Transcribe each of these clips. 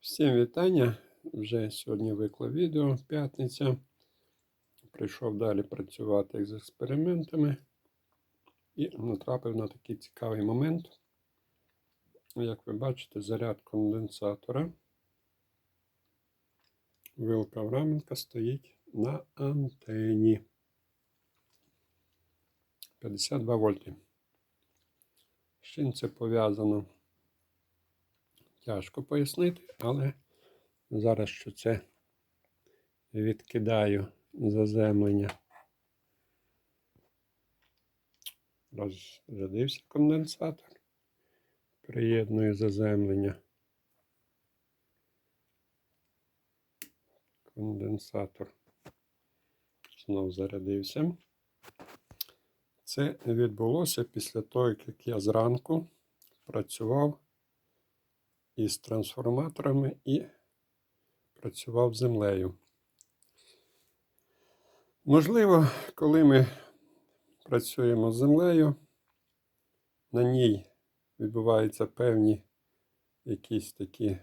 Всім вітання. Вже сьогодні виклав відео, п'ятниця. Прийшов далі працювати з експериментами і натрапив на такий цікавий момент. Як ви бачите, заряд конденсатора. Вилка Враменка стоїть на антені. 52 вольти. З чим це пов'язано? Тяжко пояснити, але зараз що це відкидаю заземлення. Розрядився конденсатор. Приєдную заземлення. Конденсатор знов зарядився. Це відбулося після того, як я зранку працював із трансформаторами і працював землею. Можливо, коли ми працюємо з землею, на ній відбуваються певні якісь такі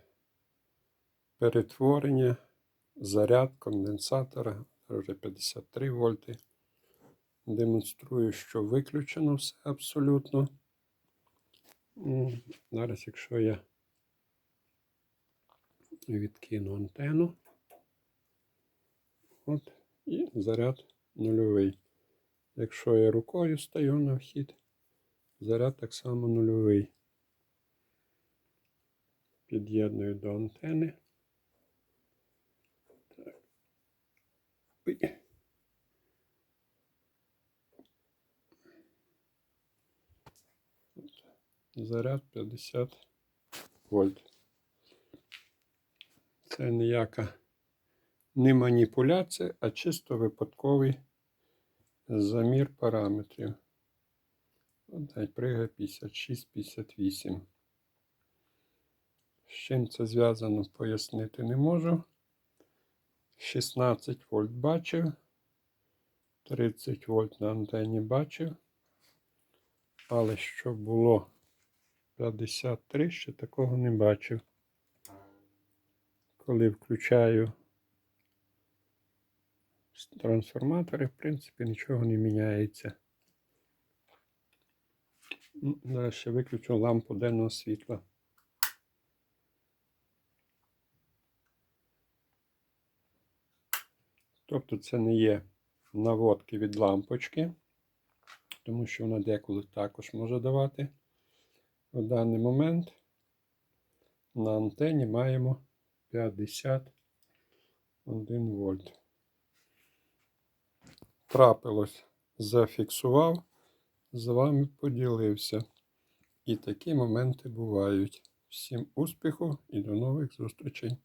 перетворення, заряд конденсатора, вже 53 вольти. Демонструю, що виключено все абсолютно. Зараз, якщо я відкину антенну. От, і заряд нульовий. Якщо я рукою стаю на вхід, заряд так само нульовий. Під'єдную до антени. Так. Заряд 50 вольт. Це ніяка не маніпуляція, а чисто випадковий замір параметрів. Навіть пригає 56-58. З чим це зв'язано, пояснити не можу. 16 вольт бачив, 30 вольт на антені бачив. Але що було 53, ще такого не бачив коли включаю трансформатори, в принципі, нічого не міняється. Зараз ще виключу лампу денного світла. Тобто це не є наводки від лампочки, тому що вона деколи також може давати. В даний момент на антені маємо 51 вольт. Трапилось, зафіксував, з вами поділився. І такі моменти бувають. Всім успіху і до нових зустрічей!